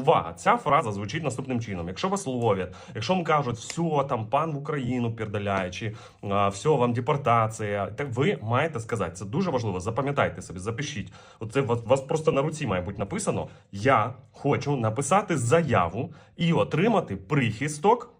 Увага, ця фраза звучить наступним чином: якщо вас ловлять, якщо вам кажуть, все там пан в Україну передаляє, чи все вам депортація, так ви маєте сказати. Це дуже важливо. Запам'ятайте собі, запишіть. Оце у вас, просто на руці має бути написано: Я хочу написати заяву і отримати прихисток.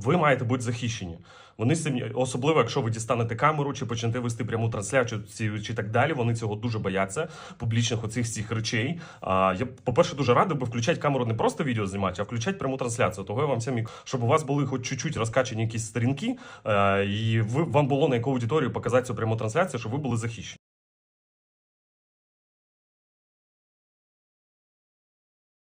Ви маєте бути захищені. Вони особливо, якщо ви дістанете камеру чи почнете вести пряму трансляцію чи, так далі. Вони цього дуже бояться, публічних оцих всіх речей. А я, по-перше, дуже радий би включати камеру не просто відео знімати, а включати пряму трансляцію. Того я вам всім, щоб у вас були хоч чуть-чуть розкачені якісь сторінки, е, і ви вам було на яку аудиторію показати цю пряму трансляцію, щоб ви були захищені.